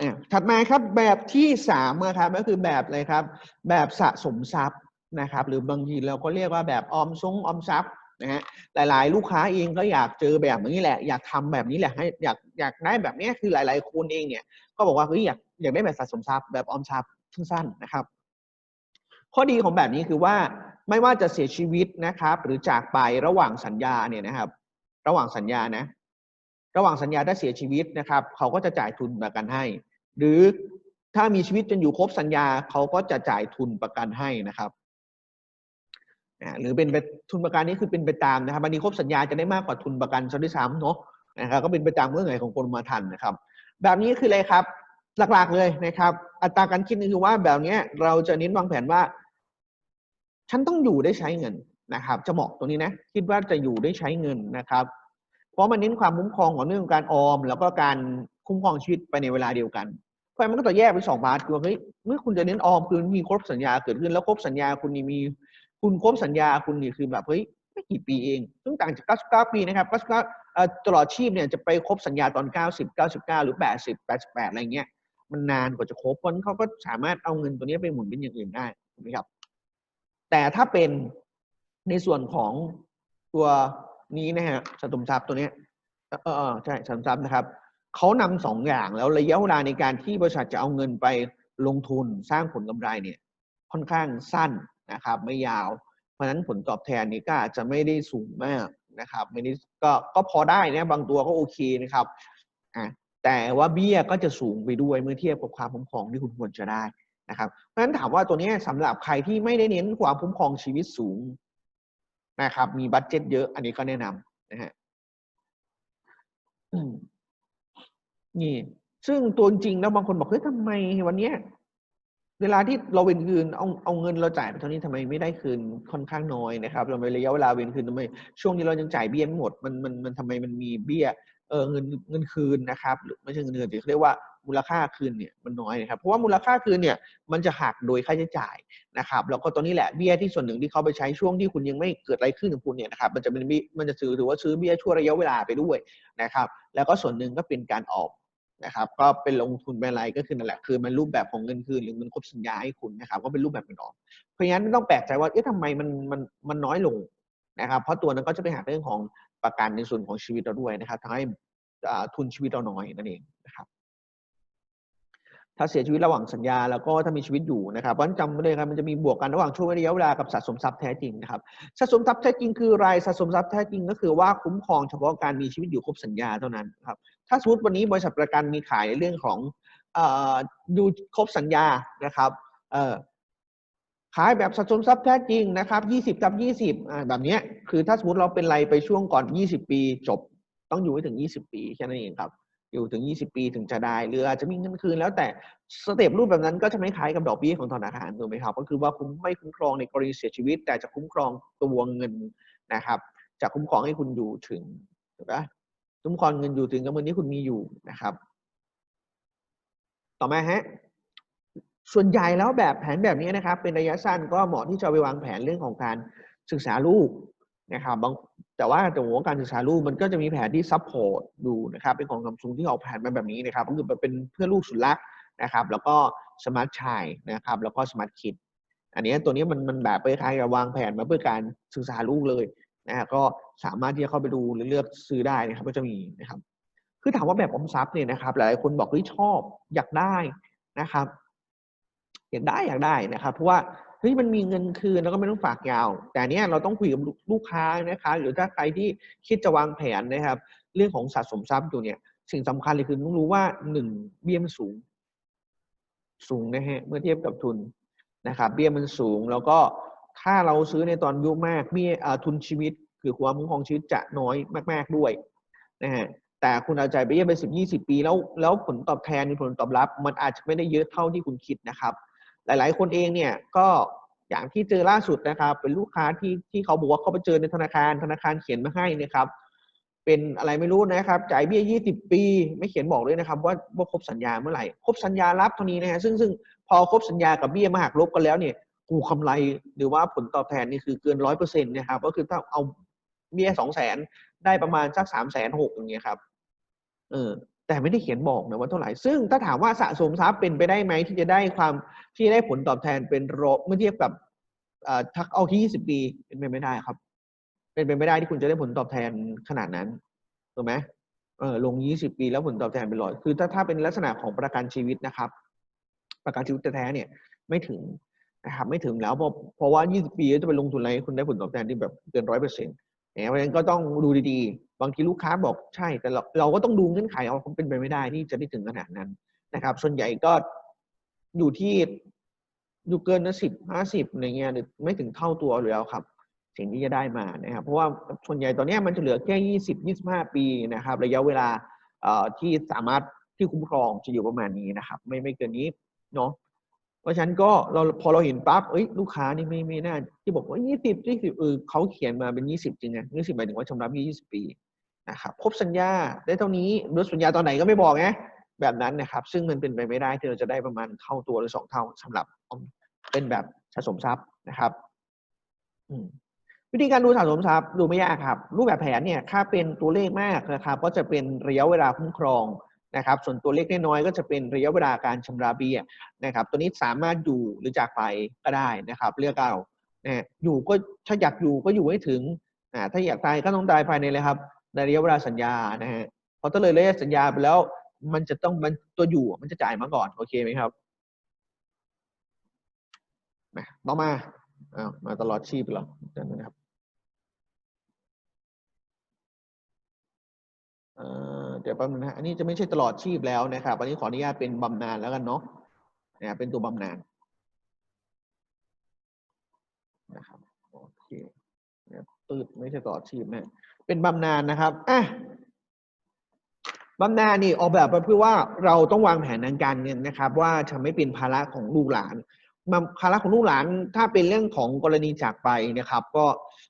อะถัดมาครับแบบที่สามนะครับก็คือแบบอะไรครับ แบบสะสมทรัพย์นะครับ หรือบางทีเราก็เรียกว่าแบบออมทรงออมทรัพย์นะฮะหลาย ๆ ลูกค้าเองก็อยากเจอแบบนี้แหละ อยากทำแบบนี้แหละให้อยากอยากได้แบบนี้คือหลาย ๆ คนเองเนี่ย ก็บอกว่าเฮ้ยอยากอยากได้แบบสะสมทรัพย์แบบออมทรัพย์สั้นๆนะครับ ข้อดีของแบบนี้คือว่าไม่ว่าจะเสียชีวิตนะครับ หรือจากไประหว่างสัญญาเนี่ยนะครับ ระหว่างสัญญานะ ระหว่างสัญญาถ้าเสียชีวิตนะครับ เขาก็จะจ่ายทุนประกันให้ หรือถ้ามีชีวิตจนอยู่ครบสัญญาเขาก็จะจ่ายทุนประกันให้นะครับหรือเป็นไปทุนประกันนี้คือเป็นไปตามนะครับบางทีครบสัญญาจะได้มากกว่าทุนประกันซะด้วยซ้ำเนาะนะครับก็เป็นไปตามเงื่อนไขของกรมธรรม์นะครับ แบบนี้คืออะไรครับ หลักๆเลยนะครับ อัตราการคิดนี่คือว่าแบบนี้เราจะเน้นวางแผนว่า ฉันต้องอยู่ได้ใช้เงินนะครับ จะเหมาะตรงนี้นะคิดว่าจะอยู่ได้ใช้เงินนะครับ เพราะมันเน้นความคุ้มครองของเรื่องการออม แล้วก็การคุ้มครองชีวิตไปในเวลาเดียวกัน เพราะมันก็จะแยกเป็นสองพาร์ทคือว่าเฮ้ยเมื่อคุณจะเน้นออมคือมีครบสัญญาเกิดขึ้นแล้วครบสัญญาคุณนี่มี คุณครบสัญญาคุณนี่คือแบบเฮ้ยไม่กี่ปีเอง ซึ่งต่างจาก 99 ปีนะครับ99ตลอดชีพเนี่ยจะไปครบสัญญาตอน 90 99 หรือ 80 88 อะไรเงี้ยมันนานกว่าจะครบเพราะนั้นเขาก็สามารถเอาเงินตัวนี้ไปหมุนเป็นอย่างอื่นได้ถูกไหมครับ แต่ถ้าเป็นในส่วนของตัวนี้นะฮะสะสมทรัพย์ตัวนี้ออเออใช่สะสมทรัพย์นะครับ เขานำสองอย่างแล้วระยะเวลาในการที่บริษัทจะเอาเงินไปลงทุนสร้างผลกำไรเนี่ยค่อนข้างสั้นนะครับไม่ยาว เพราะฉะนั้นผลตอบแทนนี่ก็อาจจะไม่ได้สูงมากนะครับไม่ได้ก็ก็พอได้นะบางตัวก็โอเคนะครับอะแต่ว่าเบี้ยก็จะสูงไปด้วยเมื่อเทียบกับความคุ้มครองที่คุณควรจะได้นะครับเพราะฉะนั้นถามว่าตัวนี้สำหรับใครที่ไม่ได้เน้นความคุ้มครองชีวิตสูงนะครับ มีบัตเจ็ตเยอะ อันนี้ก็แนะนำนะฮะ นี่ ซึ่งตัวจริงแล้วบางคนบอกเฮ้ยทำไมวันเนี้ยเวลาที่เราเวนคืนเอาเอาเงินเราจ่ายไปเท่านี้ทำไมไม่ได้คืนค่อนข้างน้อยนะครับเราไประยะเวลาเวนคืนทำไมช่วงนี้เรายังจ่ายเบี้ยไม่หมดมันมันมันทำไมมันมีเบี้ยเออเงินเงินคืนนะครับหรือไม่ใช่เงินคืนแต่เขาเรียกว่ามูลค่าคืนเนี่ยมันน้อยนะครับเพราะว่ามูลค่าคืนเนี่ยมันจะหักโดยค่าใช้จ่ายนะครับแล้วก็ตัวนี้แหละเบี้ยที่ส่วนหนึ่งที่เขาไปใช้ช่วงที่คุณยังไม่เกิดอะไรขึ้นกับคุณเนี่ยนะครับมันจะเป็นมันจะซื้อถือว่าซื้อเบี้ยช่วงระยะเวลาไปด้วยนะครับ แล้วก็ส่วนหนึ่งก็เป็นการออก นะครับก็เป็นลงทุนเป็นอะไรก็คือนั่นแหละคือมันรูปแบบของเงินคืนหรือเงินครบสัญญาให้คุณนะครับก็เป็นรูปแบบเป็นออมเพราะฉะนั้นไม่ต้องแปลกใจว่าเอ๊ะทำไมมันมันมันน้อยลงนะครับ เพราะตัวนั้นก็จะไปหาเรื่องของประกันในส่วนของชีวิตเราด้วยนะครับทำให้อ่าทุนชีวิตเราน้อยนั่นเองนะครับ ถ้าเสียชีวิตระหว่างสัญญาแล้วก็ถ้ามีชีวิตอยู่นะครับเพราะฉะนั้นจำไว้เลยครับมันจะมีบวกกันระหว่างช่วงระยะเวลากับสะสมทรัพย์แท้จริงนะครับสะสมทรัพย์แท้จริงคืออไรสะสมทรัพย์แท้จริงก็คือว่าคุ้มครองเฉพาะการมีชีวิตอยู่ครบสัญญาเท่านั้นครับถ้าสมมติวันนี้บริษัทประกันมีขายในเรื่องของดูครบสัญญานะครับขายแบบสะสมทรัพย์แท้จริงนะครับ20กับ20อ่าแบบนี้คือถ้าสมมติเราเป็นไรไปช่วงก่อน 20 ปีจบ ต้องอยู่ให้ถึง 20 ปีแค่นั้นเองครับ อยู่ถึง 20 ปีถึงจะได้หรืออาจจะมีเงินคืนแล้วแต่สเต็ปรูปแบบนั้นก็จะไม่คล้ายกับดอกเบี้ยของธนาคารถูกไหมครับก็คือว่าคุ้มไม่คุ้มครองในกรณีเสียชีวิต แต่จะคุ้มครองตัวเงินนะครับจะคุ้มครองให้คุณอยู่ถึงถูกไหมคุ้มครองเงินอยู่ถึงกับเงินที่คุณมีอยู่นะครับ ต่อมาฮะส่วนใหญ่แล้วแบบแผนแบบนี้นะครับ เป็นระยะสั้นก็เหมาะที่จะไปวางแผนเรื่องของการศึกษาลูกนะครับบาง แต่ว่าแต่ว่าการศึกษาลูกมันก็จะมีแผนที่ซัพพอร์ตดูนะครับเป็นของซัมซุงที่ออกแผนมาแบบนี้นะครับก็คือเป็นเพื่อลูกสุดรักนะครับ แล้วก็สมาร์ทชัยนะครับแล้วก็สมาร์ทคิดอันนี้ตัวนี้มันมันแบบไปคล้ายกับวางแผนมาเพื่อการศึกษาลูกเลยนะฮะก็สามารถที่จะเข้าไปดูหรือเลือกซื้อได้นะครับก็จะมีนะครับ คือถามว่าแบบออมทรัพย์เนี่ยนะครับ หลายคนบอกเฮ้ยชอบอยากได้นะครับ อยากได้อยากได้นะครับ เพราะว่า เฮ้ยมันมีเงินคืนแล้วก็ไม่ต้องฝากยาว แต่เนี้ยเราต้องคุยกับลูกค้านะคะหรือถ้าใครที่คิดจะวางแผนนะครับ เรื่องของสะสมทรัพย์อยู่เนี่ย สิ่งสำคัญเลยคือต้องรู้ว่าหนึ่งเบี้ยมันสูง สูงนะฮะเมื่อเทียบกับทุนนะครับเบี้ยมันสูงแล้วก็ถ้าเราซื้อในตอนยุมากเบี้ยทุนชีวิต คือความคุ้มครองชีวิตจะน้อยมาก ๆด้วยนะฮะแต่คุณเอาใจไปเยี่ยไปสิบยี่สิบปี แล้วแล้วผลตอบแทนผลตอบรับ มันอาจจะไม่ได้เยอะเท่าที่คุณคิดนะครับ หลาย ๆ คนเองเนี่ยก็อย่างที่เจอล่าสุดนะครับ เป็นลูกค้าที่ที่เขาบอกว่าเขาไปเจอในธนาคารธนาคารเขียนมาให้นะครับ เป็นอะไรไม่รู้นะครับ จ่ายเบี้ยยี่สิบปี ไม่เขียนบอกเลยนะครับว่าว่าครบสัญญาเมื่อไหร่ครบสัญญารับเท่านี้นะฮะซึ่งซึ่งพอครบสัญญากับเบี้ยมาหักลบกันแล้วเนี่ยกูกำไรหรือว่าผลตอบแทนนี่คือเกินร้อยเปอร์เซ็นต์นะครับ ก็คือถ้าเอาเบี้ยสองแสนได้ประมาณสักสามแสนหกอย่างเงี้ยครับ เออ แต่ไม่ได้เขียนบอกนะว่าเท่าไหร่ ซึ่งถ้าถามว่าสะสมทรัพย์เป็นไปได้ไหมที่จะได้ความที่จะได้ผลตอบแทนเป็นโรเมื่อเทียบกับทักเอาที่ 20 ปีเป็นไปไม่ได้ครับ เป็นไปไม่ได้ที่คุณจะได้ผลตอบแทนขนาดนั้นถูกไหมเออลง 20 ปีแล้วผลตอบแทนเป็นร้อยคือถ้าถ้าเป็นลักษณะของประกันชีวิตนะครับ ประกันชีวิตแท้เนี่ยไม่ถึงนะครับไม่ถึงแล้วเพราะเพราะว่า 20 ปีจะไปลงทุนอะไรให้คุณได้ผลตอบแทนที่แบบเกินร้อยเปอร์เซ็นต์ เพราะฉะนั้นก็ต้องดูดีๆ บางทีลูกค้าบอกใช่ แต่เราเราก็ต้องดูเงื่อนไขเอาเป็นไปไม่ได้ที่จะได้ถึงขนาดนั้นนะครับ ส่วนใหญ่ก็อยู่ที่อยู่เกินนะสิบห้าสิบอะไรเงี้ยหรือไม่ถึงเท่าตัวอยู่แล้วครับ สิ่งที่จะได้มานะครับ เพราะว่าส่วนใหญ่ตอนนี้มันจะเหลือแค่ยี่สิบยี่สิบห้าปีนะครับ ระยะเวลาที่สามารถที่คุ้มครองจะอยู่ประมาณนี้นะครับ ไม่ไม่เกินนี้เนาะ ราะฉะนั้นก็เราพอเราเห็นปั๊บเอ้ยลูกค้านี่ไม่ไม่น่าที่บอกว่ายี่สิบยี่สิบเออเขาเขียนมาเป็นยี่สิบจริงไงยี่สิบหมายถึงว่าชำระยี่สิบปีนะครับครบสัญญาได้เท่านี้ลดสัญญาตอนไหนก็ไม่บอกไงแบบนั้นนะครับ ซึ่งมันเป็นไปไม่ได้ที่เราจะได้ประมาณเท่าตัวหรือสองเท่าสำหรับเป็นแบบสะสมทรัพย์นะครับวิธีการดูสะสมทรัพย์ดูไม่ยากครับ รูปแบบแผนเนี่ยถ้าเป็นตัวเลขมากนะครับ ก็จะเป็นระยะเวลาคุ้มครอง นะครับส่วนตัวเลขน้อยๆก็จะเป็นระยะเวลาการชำระเบี้ยนะครับตัวนี้สามารถอยู่หรือจากไปก็ได้นะครับ เลือกเอานะอยู่ก็ถ้าอยากอยู่ก็อยู่ให้ถึงอ่าถ้าอยากตายก็ต้องตายภายในเลยครับในระยะเวลาสัญญานะฮะพอถ้าเลยระยะสัญญาไปแล้ว มันจะต้องมันตัวอยู่มันจะจ่ายมาก่อนโอเคไหมครับต่อมาอ้าวมาตลอดชีพเหรอเดี๋ยนะครับ เดี๋ยวแป๊บนึงนะอันนี้จะไม่ใช่ตลอดชีพแล้วนะครับอันนี้ขออนุญาตเป็นบำนาญแล้วกันเนาะนะครับเป็นตัวบำนาญนะครับโอเคเนี่ยตืดไม่ใช่ตลอดชีพนะเป็นบำนาญนะครับอะบำนาญนี่ออกแบบมาเพื่อว่าเราต้องวางแผนทางการเงินนะครับ ว่าจะไม่เป็นภาระของลูกหลาน ภาระของลูกหลานถ้าเป็นเรื่องของกรณีจากไปนะครับ ก็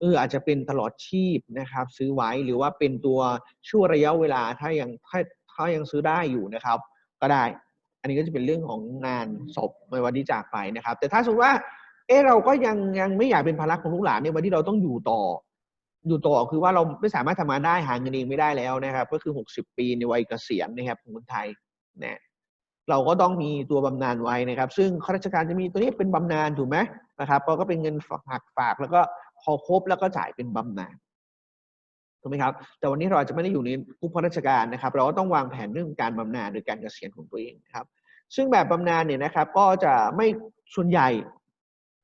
เอออาจจะเป็นตลอดชีพนะครับ ซื้อไว้หรือว่าเป็นตัวช่วระยะเวลาถ้ายังถ้าถ้ายังซื้อได้อยู่นะครับ ก็ได้ อันนี้ก็จะเป็นเรื่องของงานศพในวันที่จากไปนะครับ แต่ถ้าสมมติว่าเออเราก็ยังยังไม่อยากเป็นภาระของลูกหลานในวันที่เราต้องอยู่ต่อ อยู่ต่อคือว่าเราไม่สามารถทำงานได้หาเงินเองไม่ได้แล้วนะครับ ก็คือ 60 ปีในวัยเกษียณนะครับของคนไทยนะ เราก็ต้องมีตัวบำนาญไว้นะครับ ซึ่งข้าราชการจะมีตัวนี้เป็นบำนาญถูกไหมนะครับก็เป็นเงินฝากฝากแล้วก็พอครบแล้วก็จ่ายเป็นบำนาญถูกไหมครับ แต่วันนี้เราอาจจะไม่ได้อยู่ในกลุ่มข้าราชการนะครับ เราก็ต้องวางแผนเรื่องการบำนาญหรือการเกษียณของตัวเองครับ ซึ่งแบบบำนาญเนี่ยนะครับ ก็จะไม่ส่วนใหญ่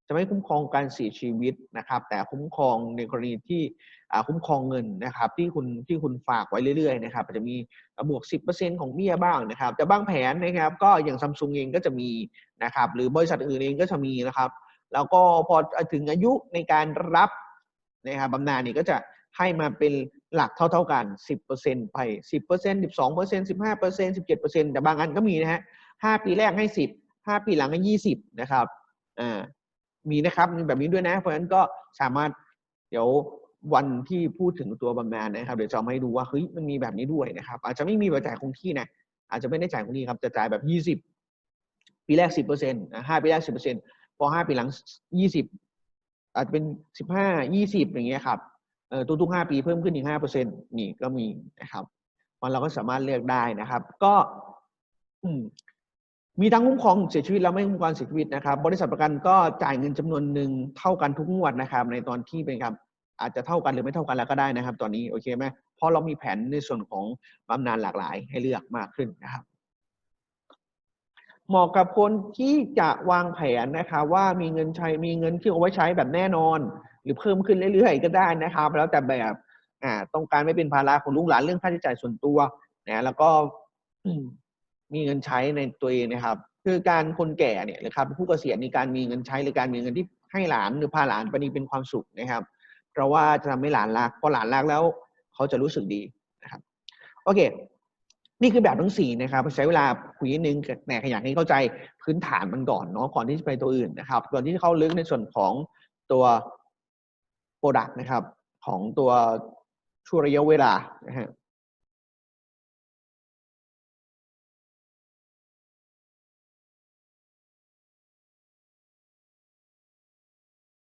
จะไม่คุ้มครองการเสียชีวิตนะครับ แต่คุ้มครองในกรณีที่คุ้มครองเงินนะครับ ที่คุณที่คุณฝากไว้เรื่อยๆนะครับจจะมีบวก 10%ของเบี้ยบ้างนะครับ แต่บางแผนนะครับ ก็อย่างซัมซุงเองก็จะมีนะครับ หรือบริษัทอื่นเองก็จะมีนะครับ แล้วก็พอถึงอายุในการรับนะครับบำนาญนี่ก็จะให้มาเป็นหลักเท่าๆกัน 10%ไป 10% 12% 15% 17%แต่บางอันก็มีนะฮะ5ปีแรกให้ 10 5 ปีหลังให้ 20 นะครับ อ่า มีนะครับมีแบบนี้ด้วยนะ เพราะฉะนั้นก็สามารถเดี๋ยววันที่พูดถึงตัวบำนาญนะครับเดี๋ยวจะเอมาให้ดูว่าเฮ้ยมันมีแบบนี้ด้วยนะครับ อาจจะไม่มีแบบจ่ายคงที่นะอาจจะไม่ได้จ่ายคงที่ครับจะจ่ายแบบยี่สิบปีแรกสิบเปอร์เซ็นต์ห้าปีแรกสิบเปอร์เซ็นต์พอห้าปีหลังยี่สิบอาจจะเป็นสิบห้ายี่สิบอย่างเงี้ยครับเออทุกๆห้าปีเพิ่มขึ้นอีกห้าเปอร์เซ็นต์นี่ก็มีนะครับมันเราก็สามารถเลือกได้นะครับ ก็อื มีทั้งคุ้มครองเสียชีวิตและไม่คุ้มครองเสียชีวิตนะครับ บริษัทประกันก็จ่ายเงินจำนวนหนึ่งเท่ากันทุกงวดนะครับ ในตอนที่เป็นครับอาจจะเท่ากันหรือไม่เท่ากันแล้วก็ได้นะครับ ตอนนี้โอเคไหมเพราะเรามีแผนในส่วนของบำนาญหลากหลาย ให้เลือกมากขึ้นนะครับเหมาะกับคนที่จะวางแผนนะครับว่ามีเงินใช้มีเงินที่เอาไว้ใช้แบบแน่นอน หรือเพิ่มขึ้นเรื่อยๆก็ได้นะครับ แล้วแต่แบบอ่าต้องการไม่เป็นภาระของลูกหลานเรื่องค่าใช้จ่ายส่วนตัวนะแล้วก็ มีเงินใช้ในตัวเองนะครับ คือการคนแก่เนี่ยนะครับผู้เกษียณในการมีเงินใช้หรือการมีเงินที่ให้หลานหรือพาหลานไปนี่เป็นความสุขนะครับ เพราะว่าจะทำให้หลานรักพอหลานรักแล้วเขาจะรู้สึกดีนะครับโอเค นี่คือแบบทั้งสี่นะครับใช้เวลาคุยนิดนึงแต่อยากให้เข้าใจพื้นฐานมันก่อนเนาะก่อนที่จะไปตัวอื่นนะครับก่อนที่จะเข้าลึกในส่วนของตัวโปรดักต์นะครับของตัวช่วงระยะเวลานะฮะ